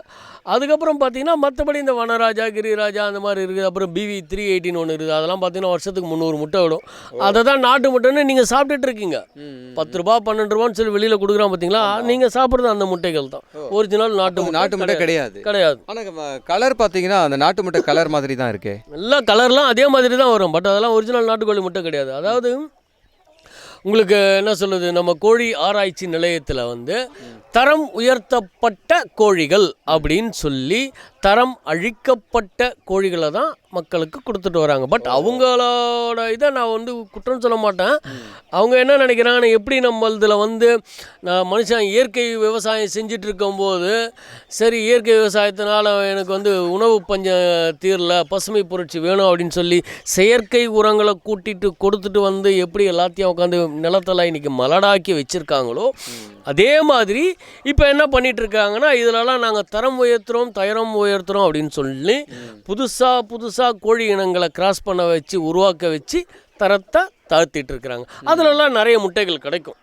அதுக்கப்புறம் பார்த்தீங்கன்னா மற்றபடி இந்த வனராஜா கிரிராஜா அந்த மாதிரி இருக்குது. அப்புறம் பிவி த்ரீ எயிட்டின் ஒன்று இருக்குது. அதெல்லாம் பார்த்தீங்கன்னா வருஷத்துக்கு முந்நூறு முட்டை விடும். அதை தான் நாட்டு முட்டைன்னு நீங்கள் சாப்பிட்டுட்டு இருக்கீங்க. பத்து ரூபா பன்னெண்டு ரூபான்னு சொல்லி வெளியில் கொடுக்குறான் பார்த்தீங்களா? நீங்கள் சாப்பிட்றது அந்த முட்டைகள் தான். ஒரிஜினல் நாட்டு நாட்டு முட்டை கிடையாது. கிடையாது. ஆனால் கலர் பார்த்தீங்கன்னா அந்த நாட்டு முட்டை கலர் மாதிரி தான் இருக்கே. எல்லா கலர்லாம் அதே மாதிரி தான் வரும். பட் அதெல்லாம் ஒரிஜினல் நாட்டுக்கோழி முட்டை கிடையாது. அதாவது உங்களுக்கு என்ன சொல்லுது நம்ம கோழி ஆராய்ச்சி நிலையத்தில் வந்து தரம் உயர்த்தப்பட்ட கோழிகள் அப்படின்னு சொல்லி தரம் அழிக்கப்பட்ட கோழிகளை தான் மக்களுக்கு கொடுத்துட்டு வராங்க. பட் அவங்களோட இதை நான் வந்து குற்றம் சொல்ல மாட்டேன். அவங்க என்ன நினைக்கிறாங்கன்னா எப்படி நம்மளதில் வந்து நான் மனுஷன் இயற்கை விவசாயம் செஞ்சுட்டு இருக்கும்போது சரி இயற்கை விவசாயத்தினால எனக்கு வந்து உணவு பஞ்சம் தீரல பசுமை புரட்சி வேணும் அப்படின்னு சொல்லி செயற்கை உரங்களை கூட்டிட்டு கொடுத்துட்டு வந்து எப்படி எல்லாத்தையும் உட்காந்து நிலத்தெல்லாம் இன்னைக்கு மலடாக்கி வச்சுருக்காங்களோ அதே மாதிரி இப்போ என்ன பண்ணிட்டு இருக்காங்கன்னா இதிலலாம் நாங்கள் தரம் உயர்த்துறோம் தரம் உயர்த்துறோம் அப்படின்னு சொல்லி புதுசாக புதுசாக கோழி இனங்களை கிராஸ் பண்ண வச்சு உருவாக்க வச்சு தரத்தை தாழ்த்திட்டு இருக்கிறாங்க. அதுலலாம் நிறைய முட்டைகள் கிடைக்கும்.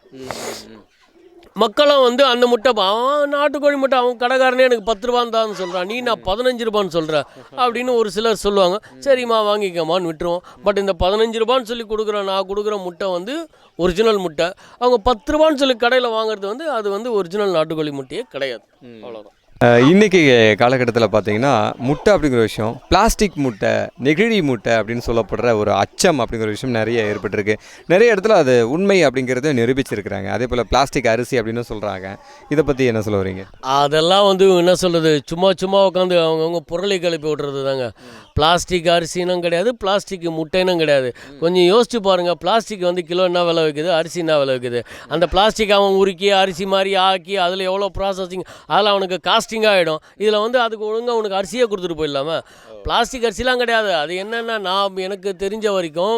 மக்களும் வந்து அந்த முட்டை அவன் நாட்டுக்கோழி முட்டை அவன் கடைக்காரனே எனக்கு பத்து ரூபான்னு தான் சொல்கிறான் நீ நான் பதினஞ்சு ரூபான்னு சொல்கிற அப்படின்னு ஒரு சிலர் சொல்லுவாங்க. சரிம்மா வாங்கிக்கம்மான்னு விட்டுருவோம். பட் இந்த பதினஞ்சு ரூபான்னு சொல்லி கொடுக்குற நான் கொடுக்குற முட்டை வந்து ஒரிஜினல் முட்டை. அவங்க பத்து ரூபான்னு சொல்லி கடையில் வாங்குறது வந்து அது வந்து ஒரிஜினல் நாட்டுக்கோழி முட்டையே கிடையாது. அவ்வளோதான் இன்றைக்கி காலகட்டத்தில் பார்த்தீங்கன்னா முட்டை அப்படிங்கிற விஷயம் பிளாஸ்டிக் முட்டை நெகிழி முட்டை அப்படின்னு சொல்லப்படுற ஒரு அச்சம் அப்படிங்கிற விஷயம் நிறைய ஏற்பட்டிருக்கு. நிறைய இடத்துல அது உண்மை அப்படிங்கிறத நிரூபிச்சிருக்கிறாங்க. அதே போல் பிளாஸ்டிக் அரிசி அப்படின்னு சொல்கிறாங்க இதை பற்றி என்ன சொல்ல வரீங்க? அதெல்லாம் வந்து என்ன சொல்கிறது சும்மா சும்மா உட்காந்து அவங்கவுங்க பொருளை கிளப்பி விட்றது தாங்க பிளாஸ்டிக் அரிசினும் கிடையாது பிளாஸ்டிக் முட்டைனும் கிடையாது. கொஞ்சம் யோசிச்சு பாருங்கள் பிளாஸ்டிக் வந்து கிலோ என்ன விலை வைக்குது அரிசி என்ன விலை வைக்குது? அந்த பிளாஸ்டிக் அவன் உருக்கி அரிசி மாதிரி ஆக்கி அதில் எவ்வளோ ப்ராசஸிங் அதில் அவனுக்கு காஸ்டிங் ஆகிடும் இதில் வந்து அதுக்கு ஒழுங்காக அவனுக்கு அரிசியே கொடுத்துட்டு போயிடலாமா? பிளாஸ்டிக் அரிசிலாம் கிடையாது. அது என்னென்னா நான் எனக்கு தெரிஞ்ச வரைக்கும்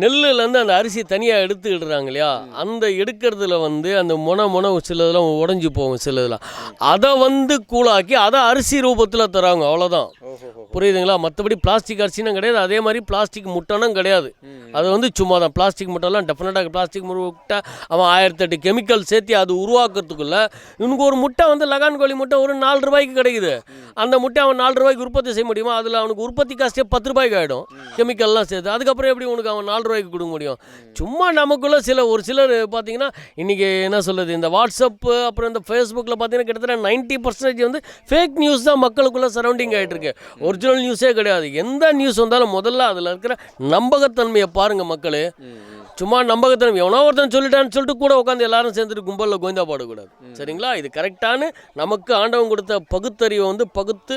நெல்லுலேருந்து அந்த அரிசி தனியாக எடுத்துக்கிடுறாங்க இல்லையா அந்த எடுக்கிறதுல வந்து அந்த முனை முனை சிலதெல்லாம் உடஞ்சி போகும் சிலதெல்லாம். அதை வந்து கூழாக்கி அதை அரிசி ரூபத்தில் தராங்க அவ்வளோதான் புரியுதுங்களா? மற்றபடி பிளாஸ்டிக் அரிசினும் கிடையாது. அதே மாதிரி பிளாஸ்டிக் முட்டைனும் கிடையாது. அது வந்து சும்மா தான் பிளாஸ்டிக் முட்டைலாம் டெஃபினட்டாக பிளாஸ்டிக் முட்டை அவன் ஆயிரத்தெட்டு கெமிக்கல் சேர்த்து அது உருவாக்குறதுக்குள்ள இவனுக்கு ஒரு முட்டை வந்து லகான் கோழி முட்டை ஒரு நாலு ரூபாய்க்கு கிடைக்குது. அந்த முட்டை அவன் நாலு ரூபாய்க்கு உற்பத்தி செய்ய முடியுமா? அதில் அவனுக்கு உற்பத்தி காஸ்ட்டே பத்து ரூபாய்க்கு ஆகிடும் கெமிக்கல்லாம் சேர்த்து. அதுக்கப்புறம் எப்படி உனக்கு அவன் நாலு ரூபாய்க்கு கொடுக்க முடியும். சும்மா நமக்குள்ள சில ஒரு சிலர் பார்த்தீங்கன்னா இன்றைக்கி என்ன சொல்லுது இந்த வாட்ஸ்அப்பு அப்புறம் இந்த ஃபேஸ்புக்கில் பார்த்தீங்கன்னா கிட்டத்தட்ட நைன்ட்டி பர்சன்டேஜ் வந்து ஃபேக் நியூஸ் தான் மக்களுக்குள்ள சரௌண்டிங் ஆகிட்டு இருக்கு ஒரிஜினல் நியூஸே கிடையாது. எந்த நியூஸ் வந்தாலும் முதல்ல அதில் இருக்கிற நம்பகத்தன்மையை பாருங்கள் மக்களே. சும்மா நம்பகத்தன்மை எவனோ ஒருத்தன் சொல்லிட்டான்னு சொல்லிட்டு கூட உட்காந்து எல்லாரும் சேர்ந்துட்டு கும்பலில் கோயந்தா பாடக்கூடாது. சரிங்களா? இது கரெக்டான நமக்கு ஆண்டவன் கொடுத்த பகுத்தறிவை வந்து பகுத்து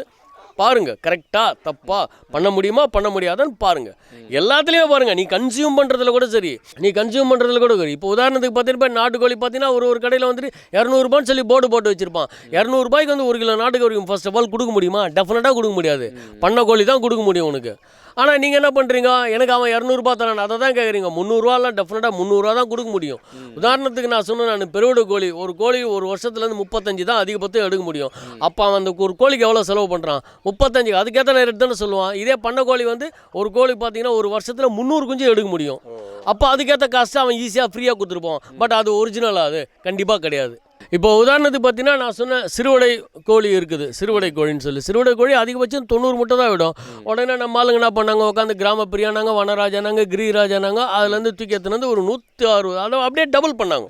பாருங்க. கரெக்டா தப்பா பண்ண முடியுமா பண்ண முடியாதான்னு பாருங்க. எல்லாத்துலேயுமே பாருங்க நீ கன்சியூம் பண்ணுறதுல கூட சரி நீ கன்சியூம் பண்ணுறதுல கூட சரி. இப்போ உதாரணத்துக்கு பார்த்தீங்கன்னா நாட்டுக்கோழி பார்த்தீங்கன்னா ஒரு ஒரு கடையில் வந்துட்டு இரநூறுபான்னு சொல்லி போர்டு போட்டு வச்சிருப்பான். இரநூறுபாய்க்கு வந்து ஒரு கிலோ நாட்டுக்கோழி ஃபர்ஸ்ட் ஆஃப் ஆல் கொடுக்க முடியுமா? டெஃபினட்டாக கொடுக்க முடியாது. பண்ண கோழி தான் கொடுக்க முடியும் உனக்கு. ஆனால் நீங்கள் என்ன பண்ணுறீங்க எனக்கு அவன் இரநூறுபா தரான் அதை தான் கேட்குறீங்க முந்நூறுரூவாலாம் டெஃபினட்டாக முந்நூறுரூவா தான் கொடுக்க முடியும். உதாரணத்துக்கு நான் சொன்னேன் நான் பெருவிட கோழி. ஒரு கோழி ஒரு வருஷத்துலேருந்து முப்பத்தஞ்சு தான் அதிகபட்சம் எடுக்க முடியும். அப்போ அவன் அந்த ஒரு கோழிக்கு எவ்வளோ செலவு பண்ணுறான் முப்பத்தஞ்சு. அதுக்கேற்ற ரேட் தானே சொல்லுவான். இதே பண்ண கோழி வந்து ஒரு கோழி பார்த்தீங்கன்னா ஒரு வருஷத்தில் முந்நூறு குஞ்சு எடுக்க முடியும். அப்போ அதுக்கேற்ற காசு அவன் ஈஸியாக ஃப்ரீயாக கொடுத்துருப்பான் பட் அது ஒரிஜினலாக அது. கண்டிப்பாக கிடையாது. இப்போ உதாரணத்துக்கு பார்த்தீங்கன்னா நான் சொன்ன சிறுவடை கோழி இருக்குது. சிறுவடை கோழின்னு சொல்லி. சிறுவடை கோழி அதிகபட்சம் தொண்ணூறு முட்டை தான் விடும். உடனே நம்ம ஆளுங்க என்ன பண்ணாங்க? உட்காந்து கிராம பிரியானாங்க வனராஜானாங்க கிரிராஜானாங்க அதுலேருந்து தூக்கி எடுத்துன்னு ஒரு நூற்றி அறுபது அதை அப்படியே டபுள் பண்ணாங்க.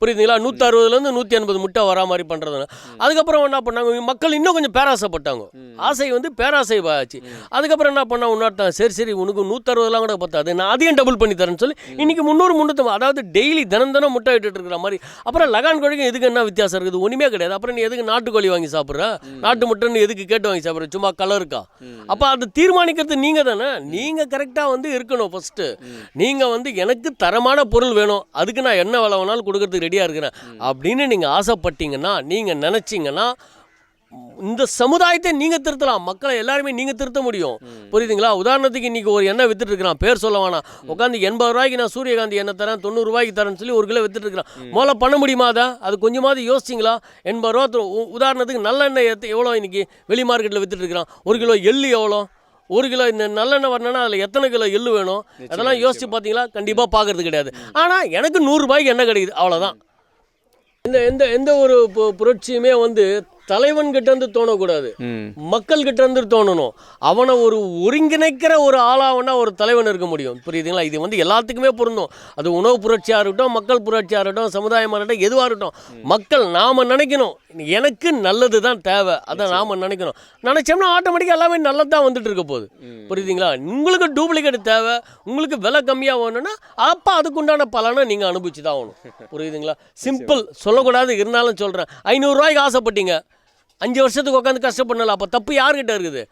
புரியுதுங்களா? நூற்றி அறுபதுலேருந்து நூற்றி எண்பது முட்டை வரா மாதிரி பண்ணுறதுனா அதுக்கப்புறம் என்ன பண்ணாங்க? மக்கள் இன்னும் கொஞ்சம் பேராசைப்பட்டாங்க. ஆசை வந்து பேராசை ஆச்சு அதுக்கப்புறம் என்ன பண்ணா? இன்னொருத்தன் சரி சரி உனக்கு நூற்றறுபதுலாம் கூட பத்தாது. நான் அதையும் டபுள் பண்ணி தரேன்னு சொல்லி இன்னைக்கு முந்நூறு முந்நூற்றி அதாவது டெய்லி தினம் தினம் முட்டை விட்டுட்டு இருக்கிற மாதிரி. அப்புறம் லகான் கோழிக்கும் எதுக்கு என்ன வித்தியாசம் இருக்குது? ஒன்றுமே கிடையாது. அப்புறம் நீ எதுக்கு நாட்டுக்கோழி வாங்கி சாப்பிட்ற? நாட்டு முட்டைன்னு எதுக்கு கேட்டு வாங்கி சாப்பிட்ற? சும்மா கலருக்கா அப்போ அது தீர்மானிக்கிறது நீங்கள் தானே? நீங்கள் கரெக்டாக வந்து இருக்கணும் ஃபஸ்ட்டு நீங்கள் வந்து எனக்கு தரமான பொருள் வேணும். அதுக்கு நான் என்ன விலை வேணாலும் கொடுக்கறதுக்கு ரெடியாக இருக்கிறேன். அப்படின்னு நீங்கள் ஆசைப்பட்டீங்கன்னா நீங்கள் நினச்சிங்கன்னா இந்த சமுதாயத்தை நீங்கள் திருத்தலாம். மக்களை எல்லாருமே நீங்கள் திருத்த முடியும். புரியுதுங்களா? உதாரணத்துக்கு இன்னைக்கு ஒரு எண்ணெய் வித்துட்டு இருக்கிறான் பேர் சொல்ல வேணாம். உட்காந்து எண்பது ரூபாய்க்கு நான் சூரியகாந்தி எண்ணெய் தரேன் தொண்ணூறு ரூபாய்க்கு தரேன்னு சொல்லி ஒரு கிலோ வித்துட்டு இருக்கிறான் முதல்ல பண்ண முடியுமா அதை? அது கொஞ்சமாவது யோசிச்சிங்களா? எண்பது ரூபா உதாரணத்துக்கு நல்லெண்ணெய் எத்து எவ்வளோ இன்னைக்கு வெளி மார்க்கெட்டில் வித்துட்டு இருக்கிறான் ஒரு கிலோ எள்ளு எவ்வளோ? ஒரு கிலோ இந்த நல்லெண்ணெய் வரணும்னா அதில் எத்தனை கிலோ எள்ளு வேணும்? அதெல்லாம் யோசிச்சு பார்த்தீங்களா கண்டிப்பாக பார்க்கறது கிடையாது. ஆனால் எனக்கு நூறுரூபாய்க்கு எண்ணெய் கிடைக்குது. அவ்வளோதான் இந்த எந்த எந்த ஒரு பு- புரட்சியுமே வந்து தலைவன் கிட்ட இருந்து தோணக்கூடாது. மக்கள் கிட்ட இருந்து தோணணும். அவனை ஒரு ஒருங்கிணைக்கிற ஒரு ஆளாவனா ஒரு தலைவன் இருக்க முடியும். புரியுதுங்களா? இது வந்து எல்லாத்துக்குமே பொருந்தும். அது உணவு புரட்சியாக இருக்கட்டும் மக்கள் புரட்சியாக இருக்கட்டும் சமுதாயமாக இருக்கட்டும் எதுவாக இருக்கட்டும். மக்கள் நாம் நினைக்கணும். எனக்கு நல்லது தான் தேவை. அதை நாம் நினைக்கணும். நினச்சோம்னா ஆட்டோமேட்டிக்காக எல்லாமே நல்லது தான் வந்துட்டு இருக்க போகுது. புரியுதுங்களா? உங்களுக்கு டூப்ளிகேட் தேவை. உங்களுக்கு விலை கம்மியாக வேணும்னா அப்போ அதுக்குண்டான பலனை நீங்கள் அனுபவிச்சு தான் ஆகணும். புரியுதுங்களா? (laughs) சிம்பிள் சொல்லக்கூடாது. இருந்தாலும் சொல்கிறேன் ஐநூறுரூவாய்க்கு ஆசைப்பட்டீங்க. அஞ்சு வருஷத்துக்கு உட்காந்து கஷ்டப்படல அப்போ தப்பு யார்கிட்ட இருக்குது?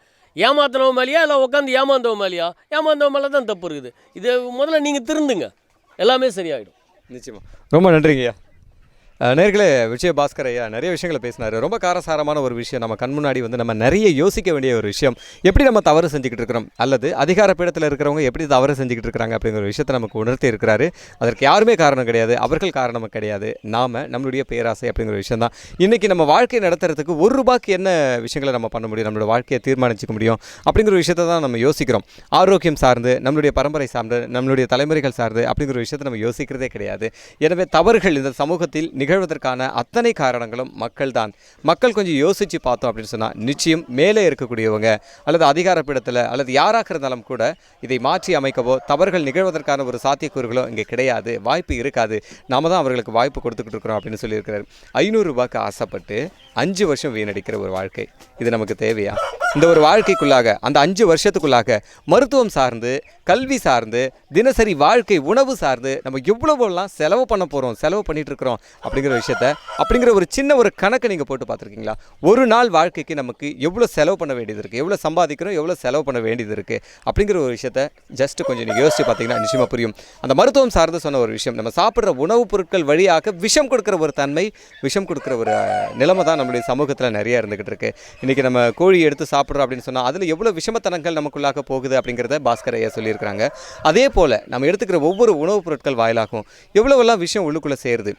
ஏமாத்தினவன் மேலேயா இல்லை உட்காந்து ஏமாந்தவன் மேலேயா? ஏமாந்தவன் மேலே தான் தப்பு இருக்குது. இது முதல்ல நீங்கள் திருந்துங்க. எல்லாமே சரியாயிடும். நிச்சயமாக ரொம்ப நன்றிங்கய்யா. நேர்களே விஜய பாஸ்கர் ஐயா நிறைய விஷயங்களை பேசினார். ரொம்ப காரசாரமான ஒரு விஷயம். நம்ம கண் முன்னாடி வந்து நம்ம நிறைய யோசிக்க வேண்டிய ஒரு விஷயம். எப்படி நம்ம தவறு செஞ்சுக்கிட்டு இருக்கிறோம்? அல்லது அதிகார பீடத்தில் இருக்கிறவங்க எப்படி தவறு செஞ்சுக்கிட்டு இருக்கிறாங்க அப்படிங்கிற ஒரு விஷயத்தை நமக்கு உணர்த்தி இருக்கிறாரு. அதற்கு யாருமே காரணம் கிடையாது. அவர்கள் காரணம் கிடையாது. நாம நம்மளுடைய பேராசை அப்படிங்கிற விஷயம் தான். இன்றைக்கி நம்ம வாழ்க்கையை நடத்துறதுக்கு ஒரு ரூபாய்க்கு என்ன விஷயங்களை நம்ம பண்ண முடியும்? நம்மளோட வாழ்க்கையை தீர்மானிச்சுக்க முடியும்? அப்படிங்கிற விஷயத்தை தான் நம்ம யோசிக்கிறோம். ஆரோக்கியம் சார்ந்து நம்மளுடைய பரம்பரை சார்ந்து நம்மளுடைய தலைமுறைகள் சார்ந்து அப்படிங்கிற விஷயத்தை நம்ம யோசிக்கிறதே கிடையாது. எனவே தவறுகள் இந்த சமூகத்தில் நிகழ்வதற்கான அத்தனை காரணங்களும் மக்கள் தான் மக்கள் கொஞ்சம் யோசித்து பார்த்தோம் அப்படின்னு சொன்னால் நிச்சயம் மேலே இருக்கக்கூடியவங்க அல்லது அதிகாரப்பிடத்தில் அல்லது யாராக இருந்தாலும் கூட இதை மாற்றி அமைக்கவோ தவறுகள் நிகழ்வதற்கான ஒரு சாத்தியக்கூறுகளோ இங்கே கிடையாது. வாய்ப்பு இருக்காது. நாம தான் அவர்களுக்கு வாய்ப்பு கொடுத்துக்கிட்டு இருக்கிறோம் அப்படின்னு சொல்லியிருக்கிறார். ஐநூறு ரூபாய்க்கு ஆசைப்பட்டு அஞ்சு வருஷம் வீணடிக்கிற ஒரு வாழ்க்கை. இது நமக்கு தேவையா? இந்த ஒரு வாழ்க்கைக்குள்ளாக அந்த அஞ்சு வருஷத்துக்குள்ளாக மருத்துவம் சார்ந்து கல்வி சார்ந்து தினசரி வாழ்க்கை உணவு சார்ந்து நம்ம எவ்வளவுலாம் செலவு பண்ண போகிறோம் செலவு பண்ணிகிட்டு இருக்கிறோம் அப்படிங்கிற விஷயத்த அப்படிங்கிற ஒரு சின்ன ஒரு கணக்கு நீங்கள் போட்டு பார்த்துருக்கீங்களா? ஒரு நாள் வாழ்க்கைக்கு நமக்கு எவ்வளோ செலவு பண்ண வேண்டியது இருக்குது எவ்வளோ சம்பாதிக்கிறோம்? எவ்வளோ செலவு பண்ண வேண்டியது இருக்குது அப்படிங்கிற ஒரு விஷயத்த ஜஸ்ட் கொஞ்சம் நீங்கள் யோசிச்சு பார்த்தீங்கன்னா நிச்சயமாக புரியும். அந்த மருத்துவம் சார்ந்து சொன்ன ஒரு விஷயம் நம்ம சாப்பிட்ற உணவுப் பொருட்கள் வழியாக விஷம் கொடுக்குற ஒரு தன்மை விஷம் கொடுக்குற ஒரு நிலைமை தான் நம்மளுடைய சமூகத்தில் நிறைய இருந்துகிட்டு இருக்கு. இன்றைக்கி நம்ம கோழி எடுத்து சாப்பிட்றோம் அப்படின்னு சொன்னால் அதில் எவ்வளோ விஷமத்தனங்கள் நமக்குள்ளாக போகுது அப்படிங்கிறத பாஸ்கர் ஐயா சொல்லியிருக்கிறாங்க. அதே போல் நம்ம எடுத்துக்கிற ஒவ்வொரு உணவுப் பொருட்கள் வாயிலாகும் எவ்வளோவெல்லாம் விஷயம் உள்ளுக்குள்ளே சேருது?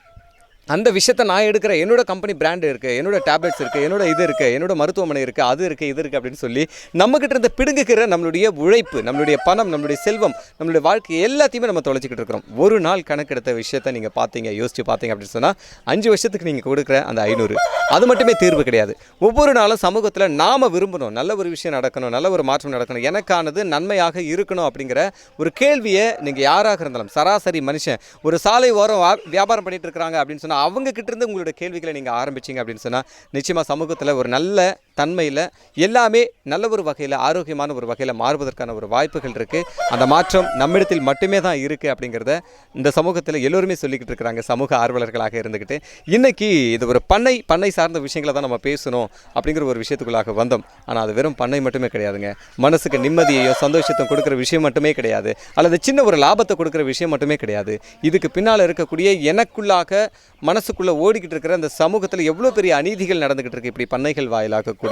அந்த விஷயத்தை நான் எடுக்கிற என்னோட கம்பெனி பிராண்டு இருக்குது என்னோட டேப்லெட்ஸ் இருக்குது என்னோட இது இருக்குது என்னோட மருத்துவமனை இருக்குது அது இருக்குது இது இருக்குது அப்படின்னு சொல்லி நம்மக்கிட்ட இருந்த பிடுங்குகிற நம்மளுடைய உழைப்பு நம்மளுடைய பணம் நம்மளுடைய செல்வம் நம்மளுடைய வாழ்க்கை எல்லாத்தையுமே நம்ம தொலைச்சிக்கிட்டு இருக்கிறோம். ஒரு நாள் கணக்கெடுத்த விஷயத்தை நீங்கள் பார்த்தீங்க யோசிச்சு பார்த்தீங்க அப்படின்னு சொன்னால் அஞ்சு வருஷத்துக்கு நீங்கள் கொடுக்குற அந்த ஐநூறு அது மட்டுமே தீர்வு கிடையாது. ஒவ்வொரு நாளும் சமூகத்தில் நாம் விரும்பணும் நல்ல ஒரு விஷயம் நடக்கணும் நல்ல ஒரு மாற்றம் நடக்கணும் எனக்கானது நன்மையாக இருக்கணும் அப்படிங்கிற ஒரு கேள்வியை நீங்கள் யாராக இருந்தாலும் சராசரி மனுஷன் ஒரு சாலை ஓரம் வியாபாரம் பண்ணிட்டு இருக்கிறாங்க அப்படின்னு சொன்னால் அவங்க கிட்ட இருந்து உங்களோட கேள்விகளை நீங்கள் ஆரம்பிச்சிங்க அப்படின்னு சொன்னால் நிச்சயமாக சமூகத்தில் ஒரு நல்ல தன்மையில் எல்லாமே நல்ல ஒரு வகையில் ஆரோக்கியமான ஒரு வகையில் மாறுவதற்கான ஒரு வாய்ப்புகள் இருக்குது அந்த மாற்றம் நம்மிடத்தில் மட்டுமே தான் இருக்குது அப்படிங்கிறத இந்த சமூகத்தில் எல்லோருமே சொல்லிக்கிட்டு இருக்கிறாங்க சமூக ஆர்வலர்களாக இருந்துக்கிட்டு இன்றைக்கி இது ஒரு பண்ணை பண்ணை சார்ந்த விஷயங்களை தான் நம்ம பேசணும் அப்படிங்கிற ஒரு விஷயத்துக்குள்ளாக வந்தோம். ஆனால் அது வெறும் பண்ணை மட்டுமே கிடையாதுங்க. மனசுக்கு நிம்மதியையும் சந்தோஷத்தையும் கொடுக்குற விஷயம் மட்டுமே கிடையாது. அல்லது சின்ன ஒரு லாபத்தை கொடுக்குற விஷயம் மட்டுமே கிடையாது. இதுக்கு பின்னால் இருக்கக்கூடிய எனக்குள்ளாக மனசுக்குள்ளே ஓடிக்கிட்டு இருக்கிற அந்த சமூகத்தில் எவ்வளோ பெரிய அநீதிகள் நடந்துக்கிட்டு இருக்கு இப்படி பண்ணைகள் வாயிலாக கூட.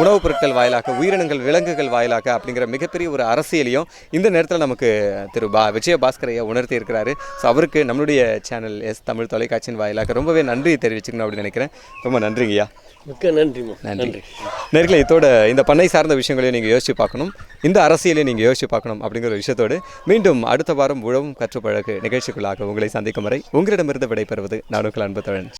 உணவுப் பொருட்கள் வாயிலாக உயிரினங்கள் விலங்குகள் வாயிலாக அப்படிங்கிற மிகப்பெரிய ஒரு அரசியலையும் இந்த நேரத்தில் நமக்கு திரு பா விஜய பாஸ்கர் ஐயா உணர்த்தி இருக்கிறாரு. ஸோ அவருக்கு நம்மளுடைய சேனல் எஸ் தமிழ் தொலைக்காட்சியின் வாயிலாக ரொம்பவே நன்றி தெரிவிச்சுக்கணும் அப்படின்னு நினைக்கிறேன். ரொம்ப நன்றிங்க ஐயா. மிக்க நன்றிம்மா. நன்றி. நேர்களை இதோட இந்த பண்ணை சார்ந்த விஷயங்களையும் நீங்கள் யோசிச்சு பார்க்கணும். இந்த அரசியலையும் நீங்கள் யோசிச்சு பார்க்கணும் அப்படிங்கிற விஷயத்தோடு மீண்டும் அடுத்த வாரம் உழவும் கற்றுப்பழகு நிகழ்ச்சிக்குள்ளாக உங்களை சந்திக்கும் வரை உங்களிடமிருந்து விடைபெறுவது நான் உங்கள் அன்பு தோழன்